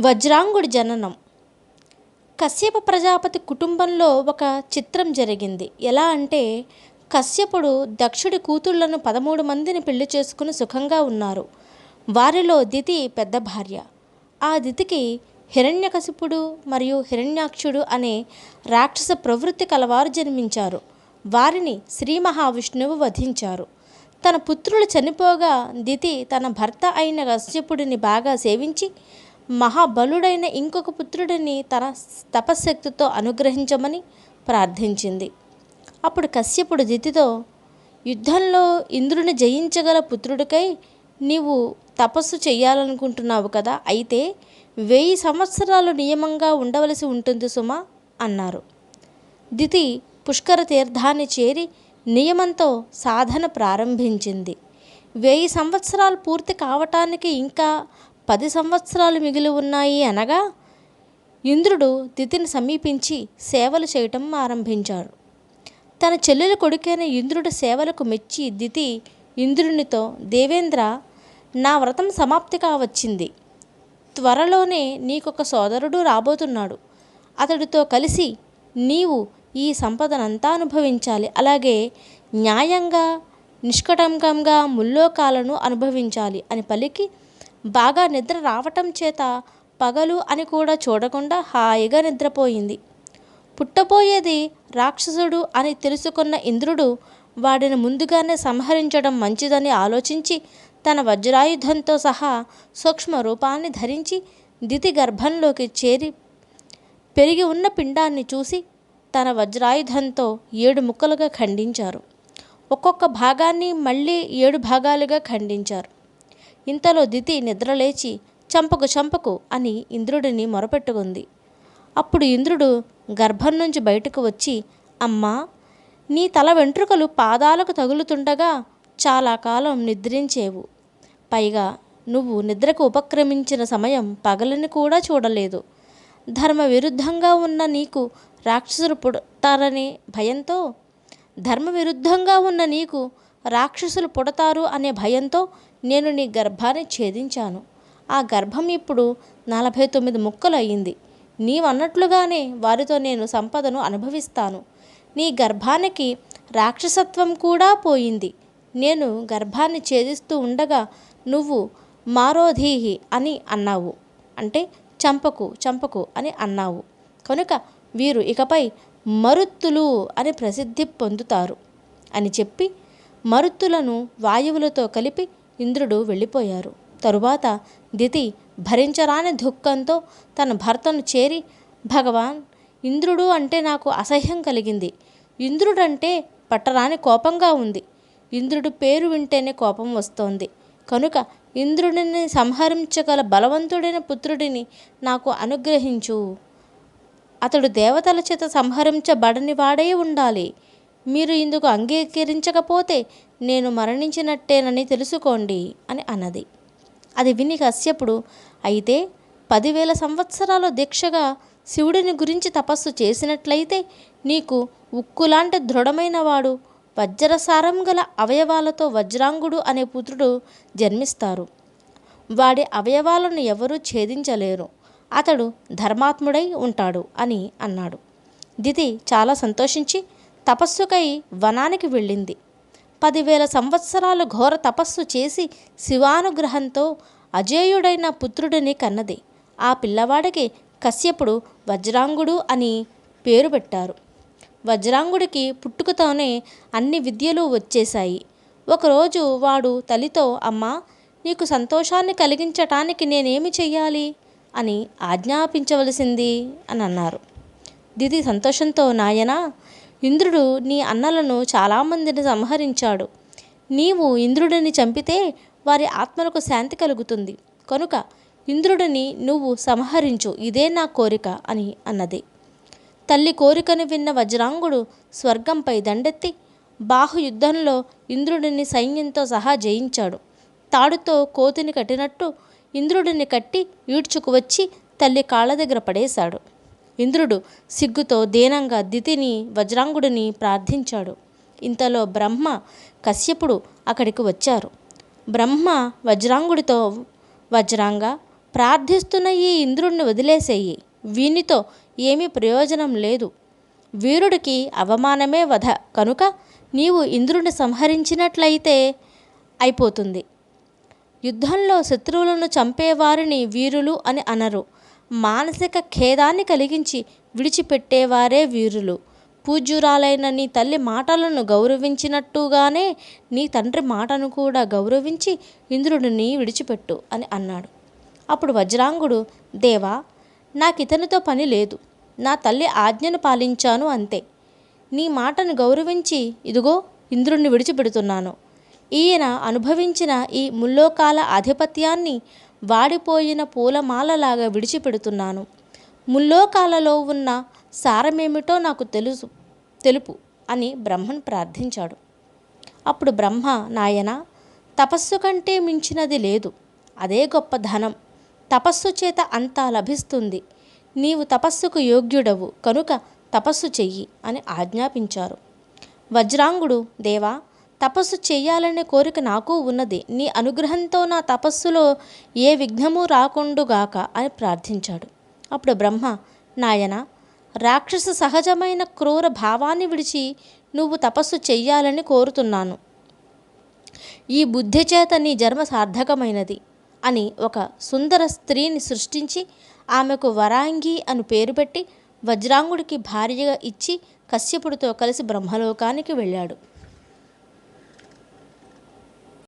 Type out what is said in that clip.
వజ్రాంగుడి జననం. కశ్యప ప్రజాపతి కుటుంబంలో ఒక చిత్రం జరిగింది. ఎలా అంటే కశ్యపుడు దక్షుడి కూతుళ్ళను పదమూడు మందిని పెళ్ళి చేసుకుని సుఖంగా ఉన్నారు. వారిలో దితి పెద్ద భార్య. ఆ దితికి హిరణ్యకశిపుడు మరియు హిరణ్యాక్షుడు అనే రాక్షస ప్రవృత్తి కలవారు జన్మించారు. వారిని శ్రీ మహావిష్ణువు వధించారు. తన పుత్రులు చనిపోగా దితి తన భర్త అయిన కశ్యపుడిని బాగా సేవించి మహాబలుడైన ఇంకొక పుత్రుడిని తన తపశక్తితో అనుగ్రహించమని ప్రార్థించింది. అప్పుడు కశ్యపుడు దితితో యుద్ధంలో ఇంద్రుని జయించగల పుత్రుడికై నీవు తపస్సు చేయాలనుకుంటున్నావు కదా అయితే వెయ్యి సంవత్సరాలు నియమంగా ఉండవలసి ఉంటుంది సుమా అన్నారు. దితి పుష్కర తీర్థాన్ని చేరి నియమంతో సాధన ప్రారంభించింది. వెయ్యి సంవత్సరాలు పూర్తి కావటానికి ఇంకా పది సంవత్సరాలు మిగిలి ఉన్నాయి అనగా ఇంద్రుడు దితిని సమీపించి సేవలు చేయటం ఆరంభించాడు. తన చెల్లెల కొడుకైన ఇంద్రుడి సేవలకు మెచ్చి దితి ఇంద్రునితో దేవేంద్ర నా వ్రతం సమాప్తి కావచ్చింది త్వరలోనే నీకొక సోదరుడు రాబోతున్నాడు. అతడితో కలిసి నీవు ఈ సంపదనంతా అనుభవించాలి. అలాగే న్యాయంగా నిష్కటంకంగా ముల్లోకాలను అనుభవించాలి అని పలికి బాగా నిద్ర రావటం చేత పగలు అని కూడా చూడకుండా హాయిగా నిద్రపోయింది. పుట్టబోయేది రాక్షసుడు అని తెలుసుకున్న ఇంద్రుడు వాడిని ముందుగానే సంహరించడం మంచిదని ఆలోచించి తన వజ్రాయుధంతో సహా సూక్ష్మ రూపాన్ని ధరించి దితి గర్భంలోకి చేరి పెరిగి ఉన్న పిండాన్ని చూసి తన వజ్రాయుధంతో ఏడు ముక్కలుగా ఖండించారు. ఒక్కొక్క భాగాన్ని మళ్ళీ ఏడు భాగాలుగా ఖండించారు. ఇంతలో దితి నిద్రలేచి చంపకు చంపకు అని ఇంద్రుడిని మొరపెట్టుకుంది. అప్పుడు ఇంద్రుడు గర్భం నుంచి బయటకు వచ్చి అమ్మా నీ తల వెంట్రుకలు పాదాలకు తగులుతుండగా చాలా కాలం నిద్రించేవు. పైగా నువ్వు నిద్రకు ఉపక్రమించిన సమయం పగలని కూడా చూడలేదు. ధర్మ విరుద్ధంగా ఉన్న నీకు రాక్షసులు పుడతారనే భయంతో ధర్మ విరుద్ధంగా ఉన్న నీకు రాక్షసులు పుడతారు అనే భయంతో నేను నీ గర్భాన్ని ఛేదించాను. ఆ గర్భం ఇప్పుడు నలభై తొమ్మిది ముక్కలు అయ్యింది నీవన్నట్లుగానే వారితో నేను సంపదను అనుభవిస్తాను. నీ గర్భానికి రాక్షసత్వం కూడా పోయింది. నేను గర్భాన్ని ఛేదిస్తూ ఉండగా నువ్వు మారోధీహి అని అన్నావు. అంటే చంపకు చంపకు అని అన్నావు. కనుక వీరు ఇకపై మరుత్తులు అని ప్రసిద్ధి పొందుతారు అని చెప్పి మరుత్తులను వాయువులతో కలిపి ఇంద్రుడు వెళ్ళిపోయారు. తరువాత దితి భరించరాని దుఃఖంతో తన భర్తను చేరి భగవాన్ ఇంద్రుడు అంటే నాకు అసహ్యం కలిగింది. ఇంద్రుడంటే పట్టరాని కోపంగా ఉంది. ఇంద్రుడు పేరు వింటేనే కోపం వస్తోంది. కనుక ఇంద్రుడిని సంహరించగల బలవంతుడైన పుత్రుడిని నాకు అనుగ్రహించు. అతడు దేవతల చేత సంహరించబడని వాడే ఉండాలి. మీరు ఇందుకు అంగీకరించకపోతే నేను మరణించినట్టేనని తెలుసుకోండి అని అన్నది. అది విని కశ్యపుడు అయితే పదివేల సంవత్సరాల దీక్షగా శివుడిని గురించి తపస్సు చేసినట్లయితే నీకు ఉక్కులాంటి దృఢమైన వాడు వజ్రసారం గల అవయవాలతో వజ్రాంగుడు అనే పుత్రుడు జన్మిస్తారు. వాడి అవయవాలను ఎవరూ ఛేదించలేరు. అతడు ధర్మాత్ముడై ఉంటాడు అని అన్నాడు. దితి చాలా సంతోషించి తపస్సుకై వనానికి వెళ్ళింది. పదివేల సంవత్సరాలు ఘోర తపస్సు చేసి శివానుగ్రహంతో అజేయుడైన పుత్రుడిని కన్నది. ఆ పిల్లవాడికి కశ్యపుడు వజ్రాంగుడు అని పేరు పెట్టారు. వజ్రాంగుడికి పుట్టుకతోనే అన్ని విద్యలు వచ్చేశాయి. ఒకరోజు వాడు తల్లితో అమ్మా నీకు సంతోషాన్ని కలిగించటానికి నేనేమి చెయ్యాలి అని ఆజ్ఞాపించవలసింది అని అన్నారు. దిది సంతోషంతో నాయనా ఇంద్రుడు నీ అన్నలను చాలామందిని సంహరించాడు. నీవు ఇంద్రుడిని చంపితే వారి ఆత్మలకు శాంతి కలుగుతుంది. కనుక ఇంద్రుడిని నువ్వు సంహరించు ఇదే నా కోరిక అని అన్నది. తల్లి కోరికను విన్న వజ్రాంగుడు స్వర్గంపై దండెత్తి బాహు యుద్ధంలో ఇంద్రుడిని సైన్యంతో సహా జయించాడు. తాడుతో కోతిని కట్టినట్టు ఇంద్రుడిని కట్టి ఈడ్చుకు వచ్చి తల్లి కాళ్ళ దగ్గర పడేశాడు. ఇంద్రుడు సిగ్గుతో దీనంగా దితిని వజ్రాంగుడిని ప్రార్థించాడు. ఇంతలో బ్రహ్మ కశ్యపుడు అక్కడికి వచ్చారు. బ్రహ్మ వజ్రాంగుడితో వజ్రాంగ ప్రార్థిస్తున్న ఈ ఇంద్రుణ్ణి వదిలేసేయి. వీనితో ఏమీ ప్రయోజనం లేదు. వీరుడికి అవమానమే వధ. కనుక నీవు ఇంద్రుడిని సంహరించినట్లయితే అయిపోతుంది. యుద్ధంలో శత్రువులను చంపేవారిని వీరులు అని అనరు. మానసిక ఖేదాన్ని కలిగించి విడిచిపెట్టేవారే వీరులు. పూజ్యురాలైన నీ తల్లి మాటలను గౌరవించినట్టుగానే నీ తండ్రి మాటను కూడా గౌరవించి ఇంద్రుడిని విడిచిపెట్టు అని అన్నాడు. అప్పుడు వజ్రాంగుడు దేవా నాకు ఇతనితో పని లేదు. నా తల్లి ఆజ్ఞను పాలించాను అంతే. నీ మాటను గౌరవించి ఇదిగో ఇంద్రుణ్ణి విడిచిపెడుతున్నాను. ఈయన అనుభవించిన ఈ ముల్లోకాల ఆధిపత్యాన్ని వాడిపోయిన పూలమాలలాగా విడిచిపెడుతున్నాను. ముల్లోకాలలో ఉన్న సారమేమిటో నాకు తెలుసు తెలుపు అని బ్రహ్మను ప్రార్థించాడు. అప్పుడు బ్రహ్మ నాయన తపస్సు కంటే మించినది లేదు. అదే గొప్ప ధనం. తపస్సు చేత అంతా లభిస్తుంది. నీవు తపస్సుకు యోగ్యుడవు కనుక తపస్సు చెయ్యి అని ఆజ్ఞాపించారు. వజ్రాంగుడు దేవా తపస్సు చేయాలనే కోరిక నాకు ఉన్నది. నీ అనుగ్రహంతో నా తపస్సులో ఏ విఘ్నము రాకుండుగాక అని ప్రార్థించాడు. అప్పుడు బ్రహ్మ నాయన రాక్షస సహజమైన క్రూర భావాన్ని విడిచి నువ్వు తపస్సు చెయ్యాలని కోరుతున్నాను. ఈ బుద్ధి చేత నీ జన్మ సార్థకమైనది అని ఒక సుందర స్త్రీని సృష్టించి ఆమెకు వరాంగి అని పేరు పెట్టి వజ్రాంగుడికి భార్యగా ఇచ్చి కశ్యపుడితో కలిసి బ్రహ్మలోకానికి వెళ్ళాడు.